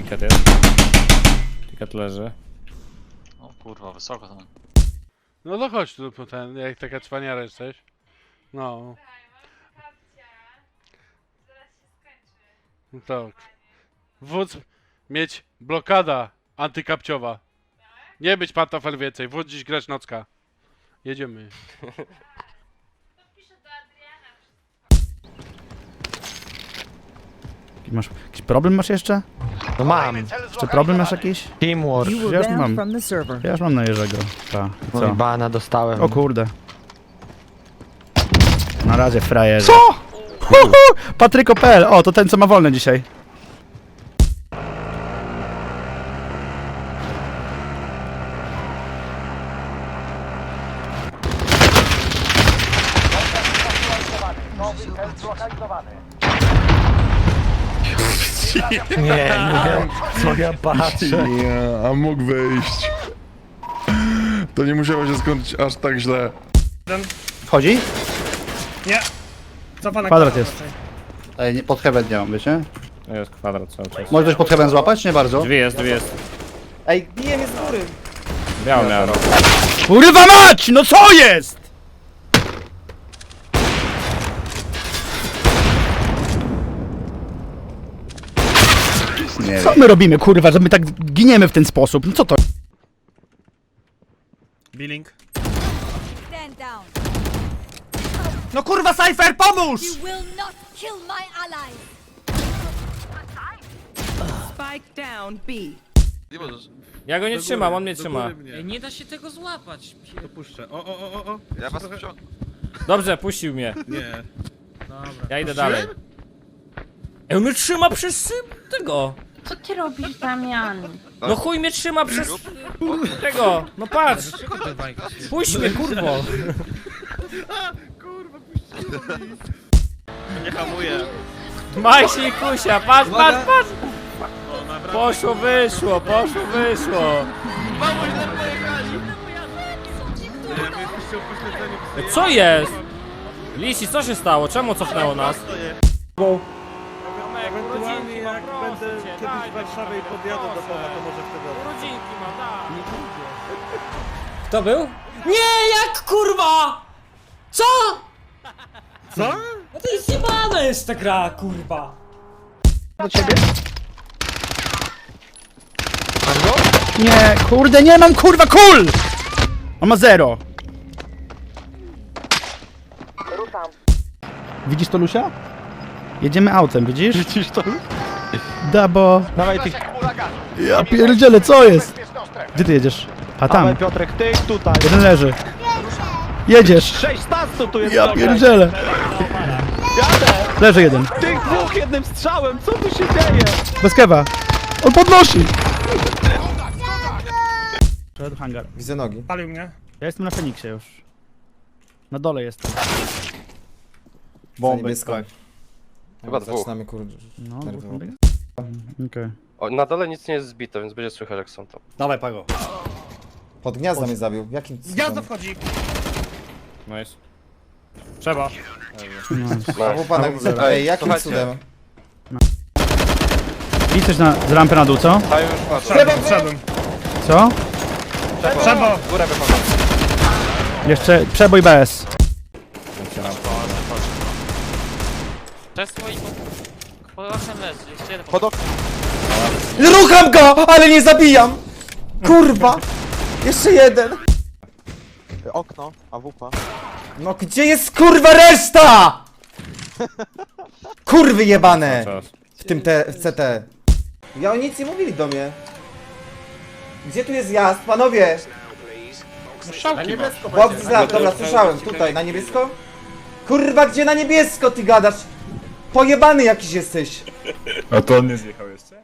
Ticket jest. Ticket leży. O kurwa, wysoko tam. No to chodź tu po ten, jak taka cwaniara jesteś. No, no tak. Wódz mieć blokada antykapciowa. Nie być pantofel więcej, wódz dziś grać nocka. Jedziemy. Masz jakiś problem masz jeszcze? No mam. Czy problem masz jakiś? Teamwork. You Ja już banned mam. from the server. Ja już mam na Jerzego. Ta, i No i co? bana dostałem. O kurde. Na razie frajerze. Co? Patryko.pl, o to ten co ma wolne dzisiaj. Nie, nie. Co ja patrzę? Nie, a mógł wyjść. To nie musiało się skończyć aż tak źle. Wchodzi? Nie. Cofa na Kwadrat jest. Ej, nie, pod heaven nie mam, wiecie? To jest kwadrat cały czas. Może ktoś pod heaven złapać? Nie bardzo. Drzwi jest, drzwi jest. Ej, bije mnie z góry. Biało miałem. Kurwa mać! No co jest? Co my robimy, kurwa, że my tak giniemy w ten sposób? No co to? Billing. Stand down. No kurwa, Cypher, pomóż! You will not kill my ally. Spike down B. Ja go nie trzymam, on mnie trzyma. Ej, nie da się tego złapać. Dopuszczę. O, o, o, o, o. Ja was Dobrze, puścił mnie. Nie. Ja idę dalej. Ej, on mnie trzyma przez y, tego. Co ty robisz, Damian? No chuj mnie trzyma przez tego. No patrz. Puść mnie, kurwo. Nie hamuję. Majsi i kusia, patrz, patrz, patrz. Poszło, wyszło, poszło, wyszło. Ej, Co jest? Lisi, co się stało? Czemu cofnęło nas? Ewentualnie jak będę kiedyś w Warszawie i podjadę do Pana, to może wtedy... Rodzinki mam, tak. Kto był? Nie, jak kurwa! Co? Co? No to jest zjebana jest ta gra, kurwa. Nie, kurde, nie mam kurwa kul! On ma zero. Widzisz to, Lusia? Jedziemy autem, widzisz? Widzisz to? Dabo. Dawaj ty, Ja pierdzielę, co jest? Gdzie ty jedziesz? A tam. dawaj Piotrek, ty tutaj. Jeden leży. Jedziesz. Sześć stastu tu jest Ja pierdzielę. Leży jeden. Tych dwóch jednym strzałem, co tu się dzieje? Bez kewa. On podnosi. Przed hangar. Widzę nogi. Palił mnie. Ja jestem na Feniksie już. Na dole jestem. Bomby. Tak. Chyba dwóch. Zaczynamy kur... No, biega. Okej. O, na dole nic nie jest zbite, więc będzie słychać jak są tam. Dawaj, Pago. Pod gniazda mnie zabił. Jakim Gniazdo wchodzi. Nice. Trzeba. Pana Ej, jakim Słuchajcie. cudem? I coś na, z rampy na dół, co? A już patrzę. Wszedłem. Co? Trzeba! Górę wychodzą. Jeszcze przebój BS. Przez moim... Po osiem leży, jeszcze jeden. Pod Rucham go, ale nie zabijam! Kurwa! Jeszcze jeden! Okno, AWP. No gdzie jest kurwa reszta? Kurwy jebane! Czas. W tym te, w CT. Ja oni nic nie mówili do mnie. Gdzie tu jest jazd, panowie? Bob zlap, dobra, słyszałem, tutaj, na niebiesko? Kurwa, gdzie na niebiesko ty gadasz? Pojebany jakiś jesteś. A to on nie zjechał jeszcze?